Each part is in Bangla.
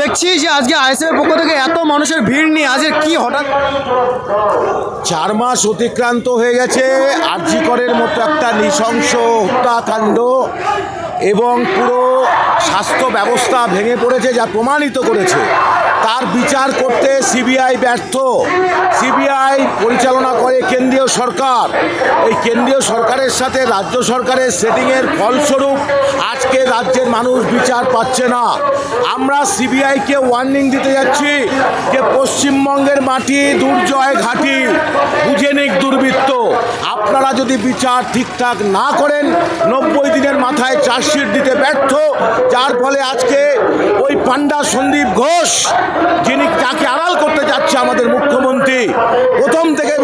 দেখছি যে আজকে আইএসএফ পক্ষ থেকে এত মানুষের ভিড় নিয়ে আজকে কি হঠাৎ? চার মাস অতিক্রান্ত হয়ে গেছে, আরজিকরের মতো একটা নৃশংস হত্যাকাণ্ড এবং পুরো স্বাস্থ্য ব্যবস্থা ভেঙে পড়েছে যা প্রমাণিত করেছে। তার বিচার করতে সিবিআই ব্যর্থ। সিবিআই পরিচালনা করে কেন্দ্রীয় সরকার। এই কেন্দ্রীয় সরকারের সাথে রাজ্য সরকারের সেটিংয়ের ফলস্বরূপ আজকে রাজ্যের মানুষ বিচার পাচ্ছে না। আমরা সিবিআইকে ওয়ার্নিং দিতে যাচ্ছি যে পশ্চিমবঙ্গের মাটি দুর্জয় ঘাঁটি। বুঝে নিক দুর্বৃত্ত। আপনারা যদি বিচার ঠিকঠাক না করেন, নব্বই দিনের মাথায় চার্জশিট দিতে ব্যর্থ। যার ফলে আজকে ওই পান্ডা সন্দীপ ঘোষ, যিনি তাকে আড়াল করতে যাচ্ছে আমাদের মুখ্যমন্ত্রী, প্রথম থেকে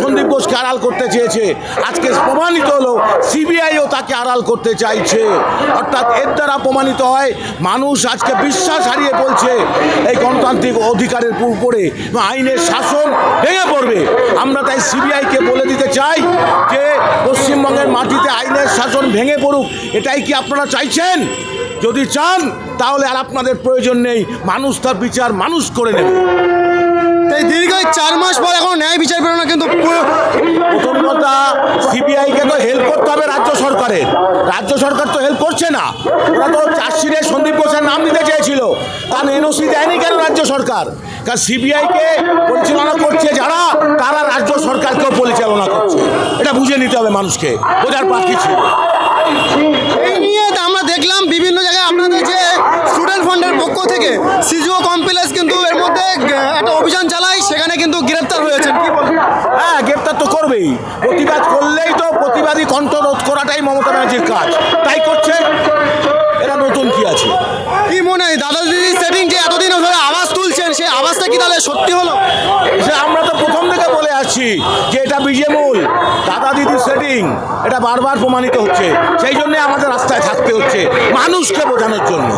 সন্দীপ ঘোষকে আড়াল করতে চেয়েছে। আজকে প্রমাণিত হলো সিবিআইও তাকে আড়াল করতে চাইছে। অর্থাৎ এর দ্বারা প্রমাণিত হয় মানুষ আজকে বিশ্বাস হারিয়ে বলছে এই গণতান্ত্রিক অধিকারের উপরে আইনের শাসন ভেঙে পড়বে। আমরা তাই সিবিআইকে বলে দিতে চাই যে পশ্চিমবঙ্গের মাটিতে আইনের শাসন ভেঙে পড়ুক। এটাই কি আপনারা চাইছেন? যদি চান তাহলে আর আপনাদের প্রয়োজন নেই। মানুষ তার বিচার মানুষ করে নেবে। এই দীর্ঘ চার মাস পর এখন ন্যায় বিচার পেল না কিন্তু পুরো- প্রথম কথা সিবিআইকে তো হেল্প করতে হবে রাজ্য সরকারের। রাজ্য সরকার তো হেল্প করছে না। ওরা তো চার্জশিটে সন্দীপ ঘোষের নাম দিতে চেয়েছিল। কারণ এনওসি দেয়নি কেন রাজ্য সরকার? কারণ সিবিআইকে পরিচালনা করছে যারা, তারা রাজ্য সরকারকেও পরিচালনা করছে। এটা বুঝে নিতে হবে মানুষকে, বোঝার বাকি ছিল। এই নিয়ে আমরা দেখলাম বিভিন্ন জায়গায় আপনাদের যে স্টুডেন্ট ফান্ডের পক্ষ থেকে সিজিও কমপ্লেক্স কিন্তু এর মধ্যে একটা অভিযান চালায়, সেখানে কিন্তু গ্রেপ্তার হয়েছেন। কি বলবেন হ্যাঁ গ্রেপ্তার তো করবেই প্রতিবাদ করলেই তো প্রতিবাদী কণ্ঠ রোধ করাটাই মমতা ব্যানার্জির কাজ। তাই করছে? এরা নতুন কি আছে? কি মনে হয় দাদা দিদির সেটিং যে এতদিন ধরে আওয়াজ তুলছেন সেই আওয়াজটা কি তাহলে সত্যি হলো? যে আমরা তো প্রথম থেকে বলে আসছি যে এটা বিজেমূল দাদা দিদির এটা বারবার প্রমাণিত হচ্ছে। সেই জন্য আমাদের রাস্তায় থাকতে হচ্ছে মানুষকে বোঝানোর জন্য।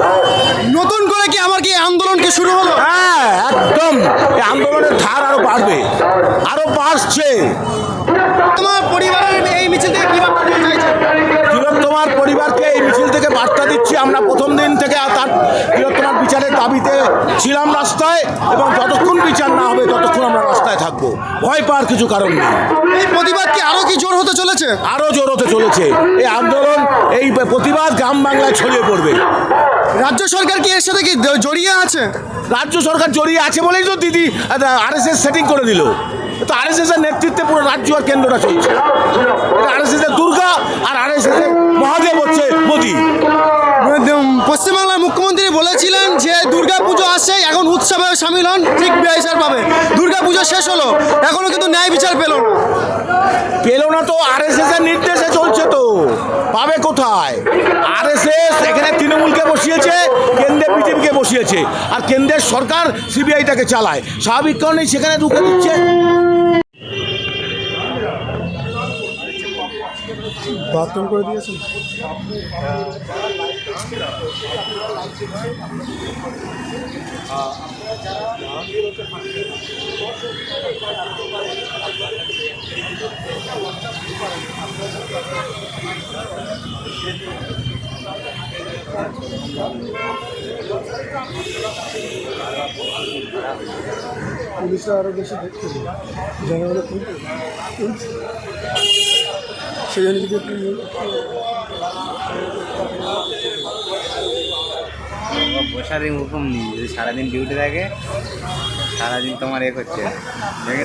নতুন করে কি আমার কি এই আন্দোলন কি শুরু হলো? হ্যাঁ একদম। এই আন্দোলনের ধার আরও বাড়বে আরও বাড়ছে। তোমার পরিবারের এই মিছিল থেকে কি বার্তা দিতে চাইছেন তিলোত্তমার পরিবারকে এই মিছিল থেকে বার্তা দিচ্ছি। আমরা প্রথম দিন থেকে তার তিলোত্তমার বিচারের দাবিতে ছিলাম রাস্তায় এবং যতক্ষণ বিচার না হবে ততক্ষণ আমরা রাস্তায় থাকব। ভয় পাওয়ার কিছু কারণ নেই। এই প্রতিবাদ কি আরও কি জোর হতে চলেছে? আরও জোর হতে চলেছে। এই আন্দোলন এই প্রতিবাদ গ্রাম বাংলায় ছড়িয়ে পড়বে। রাজ্য সরকার কি এর সাথে কি জড়িয়ে আছে? রাজ্য সরকার জড়িয়ে আছে বলেই তো দিদি আরএসএস সেটিং করে দিল। তো আরএসএস এর নেতৃত্বে পুরো রাজ্য আর কেন্দ্রটা চলছে। এটা আরএসএস এর দুর্গা আর আরএসএস এর মহাদেব হচ্ছে মোদী। পশ্চিমবাংলার মুখ্যমন্ত্রী বলেছিলেন যে দুর্গা পুজো আসছে এখন উৎসবে সামিল হন, ঠিক বিচার পাবে। দুর্গা পুজো শেষ হলো, এখনও কিন্তু ন্যায় বিচার পেল না। পেল না তো আর এস এর নির্দেশে চলছে তো। পাবে কোথায়? আর এস এস এখানে তৃণমূলকে বসিয়েছে, কেন্দ্রে বিজেপিকে বসিয়েছে। আর কেন্দ্রের সরকার সিবিআইটাকে চালায়। স্বাভাবিক কারণেই সেখানে ঢুকে দিচ্ছে। বাথরুম করে দিয়েছেন পুলিশরা আরো বেশি দেখতে জনগণের সেই যদি বসারই হুকুম নেই যদি সারাদিন ডিউটি থাকে সারাদিন তোমার এ করছে। দেখে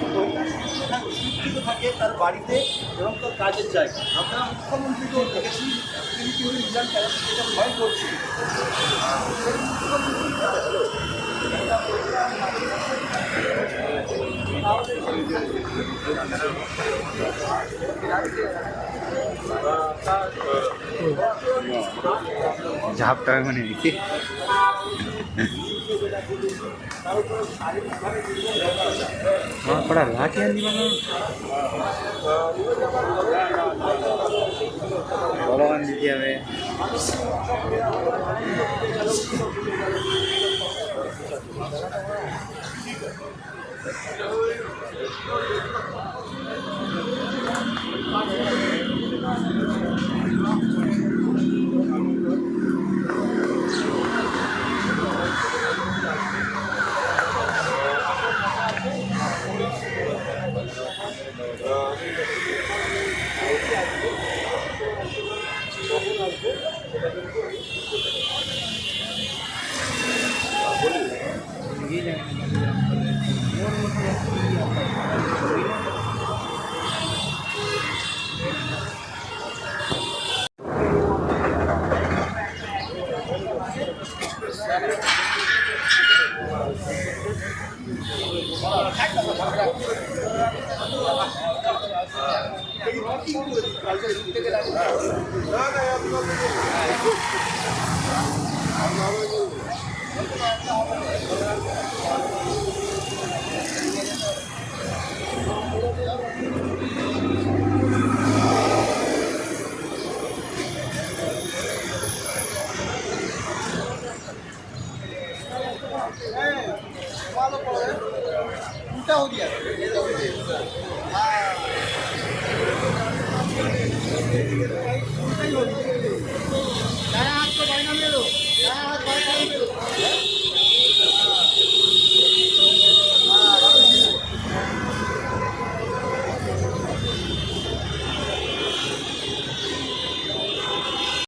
সুরক্ষিত থাকে তার বাড়িতে এবং তার কাজের জায়গা আমরা মুখ্যমন্ত্রীকেও দেখেছি তিনি কিন্তু ইন্ডিয়ান প্যারাসিটিকে ভয় করছেন ঝাপটা মানে নাকি আমার পড়া লাঠি আনলি মানে বড় গান দিতে ಊಟ ಹೋಗಿ ಹಾಕೋ ಬಾಯ್ನ ಮೇಲೂ